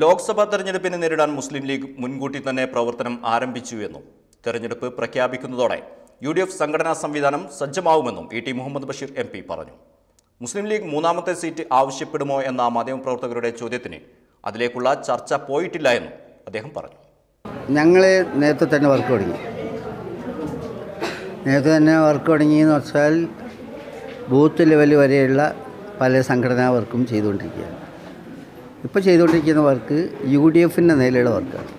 ലോക്സഭാ തെരഞ്ഞെടുപ്പിനെ നേരിടാൻ മുസ്ലിം ലീഗ് മുൻകൂട്ടി തന്നെ പ്രവർത്തനം ആരംഭിച്ചു എന്നും തെരഞ്ഞെടുപ്പ് പ്രഖ്യാപിക്കുന്നതോടെ യു ഡി എഫ് സംഘടനാ സംവിധാനം സജ്ജമാവുമെന്നും E T Muhammad Basheer M P പറഞ്ഞു. മുസ്ലിം ലീഗ് മൂന്നാമത്തെ സീറ്റ് ആവശ്യപ്പെടുമോ എന്ന മാധ്യമപ്രവർത്തകരുടെ ചോദ്യത്തിന് അതിലേക്കുള്ള ചർച്ച പോയിട്ടില്ല എന്നും അദ്ദേഹം പറഞ്ഞു. ഞങ്ങൾ നേരത്തെ തന്നെ വർക്ക് തുടങ്ങി. നേരത്തെ തന്നെ വർക്ക് തുടങ്ങിയെന്ന് വെച്ചാൽ ബൂത്ത് ലെവൽ വരെയുള്ള പല സംഘടനാ വർക്കും ചെയ്തുകൊണ്ടിരിക്കുകയാണ്. ഇപ്പോൾ ചെയ്തുകൊണ്ടിരിക്കുന്ന വർക്ക് യു ഡി എഫിന്റെ നിലയിലുള്ള വർക്കാണ്.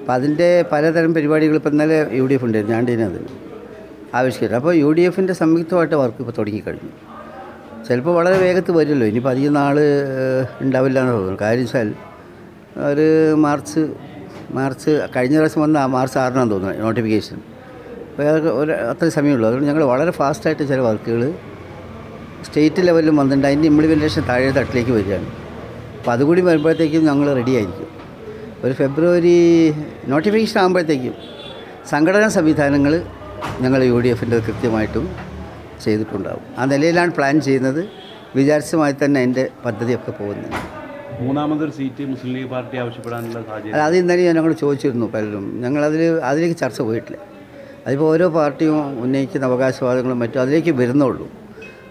അപ്പോൾ അതിന്റെ പലതരം പരിപാടികൾ ഇപ്പം ഇന്നലെ യു ഡി എഫ് ഉണ്ടായിരുന്നു ഞാണ്ടിനത് ആവിഷ്കരിച്ചു. അപ്പോൾ യു ഡി എഫിന്റെ സംയുക്തമായിട്ട് വർക്ക് ഇപ്പോൾ തുടങ്ങിക്കഴിഞ്ഞു ചിലപ്പോൾ വളരെ വേഗത്തിൽ വരുമല്ലോ ഇനിയിപ്പോൾ അധികം നാൾ ഉണ്ടാവില്ല എന്ന് തോന്നുന്നു. കാര്യം വെച്ചാൽ ഒരു മാർച്ച് മാർച്ച് കഴിഞ്ഞ പ്രാവശ്യം വന്ന മാർച്ച് ആറിനാന്ന് തോന്നുന്നു നോട്ടിഫിക്കേഷൻ അപ്പോൾ ഒരു അത്ര സമയമുള്ളൂ. അതുകൊണ്ട് ഞങ്ങൾ വളരെ ഫാസ്റ്റായിട്ട് ചില വർക്കുകൾ സ്റ്റേറ്റ് ലെവലിലും വന്നിട്ടുണ്ട്. അതിന്റെ ഇംപ്ലിമെന്റേഷൻ താഴെ തട്ടിലേക്ക് വരികയാണ്. അപ്പോൾ അതുകൂടി വരുമ്പോഴത്തേക്കും ഞങ്ങൾ റെഡി ആയിരിക്കും. ഒരു ഫെബ്രുവരി നോട്ടിഫിക്കേഷൻ ആകുമ്പോഴത്തേക്കും സംഘടനാ സംവിധാനങ്ങൾ ഞങ്ങൾ യു ഡി എഫിന്റെ കൃത്യമായിട്ടും ചെയ്തിട്ടുണ്ടാവും. ആ നിലയിലാണ് പ്ലാൻ ചെയ്യുന്നത്. വിചാരിച്ചമായി തന്നെ അതിന്റെ പദ്ധതിയൊക്കെ പോകുന്നത് മൂന്നാമതൊരു സീറ്റ് മുസ്ലിം ലീഗ് പാർട്ടി ആവശ്യപ്പെടാനുള്ള സാഹചര്യം. അത് ഇന്നലെ ഞാൻ ഞങ്ങൾ ചോദിച്ചിരുന്നു പലരും. ഞങ്ങളതിൽ അതിലേക്ക് ചർച്ച പോയിട്ടില്ല. അതിപ്പോൾ ഓരോ പാർട്ടിയും ഉന്നയിക്കുന്ന അവകാശവാദങ്ങളും മറ്റും അതിലേക്ക് വരുന്നുള്ളൂ.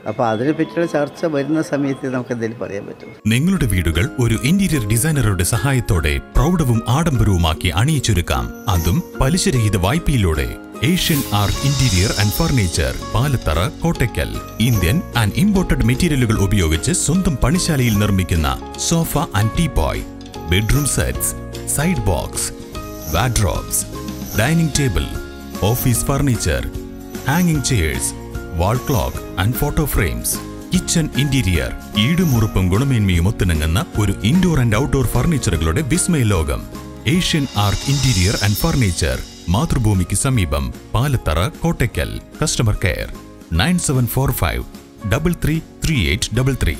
അപ്പോൾ അതിനെപ്പറ്റിയുള്ള ചർച്ച വരുന്ന സമയത്ത് നമുക്ക് എന്തെങ്കിലും പറയാൻ പറ്റും. നിങ്ങളുടെ വീടുകൾ ഒരു ഇന്റീരിയർ ഡിസൈനറുടെ സഹായത്തോടെ പ്രൗഢവും ആഡംബരവുമാക്കി അണിയിച്ചൊരുക്കാം. അതും പലിശരഹിത വായ്പയിലൂടെ. Asian Art Interior and Furniture Palathara Kottakkal. Indian and imported മെറ്റീരിയലുകൾ ഉപയോഗിച്ച് സ്വന്തം പണിശാലയിൽ നിർമ്മിക്കുന്ന sofa and teapoy bedroom sets side box wardrobes dining table office furniture ഹാങ്ങിങ് chairs wall clock and photo frames kitchen interior ഈടുമുറുപ്പും ഗുണമേന്മയും ഒത്തിണങ്ങുന്ന ഒരു ഇൻഡോർ ആൻഡ് ഔട്ട്ഡോർ ഫർണിച്ചറുകളുടെ വിസ്മയ ലോകം. Asian Art Interior and Furniture മാതൃഭൂമിക്ക് സമീപം Palathara Kottakkal. Customer care nine seven four five double three three eight double three.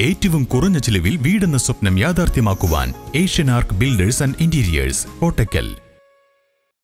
ഏറ്റവും കുറഞ്ഞ ചിലവിൽ വീടെന്ന സ്വപ്നം യാഥാർത്ഥ്യമാക്കുവാൻ Asian Ark Builders and Interiors Kottakkal.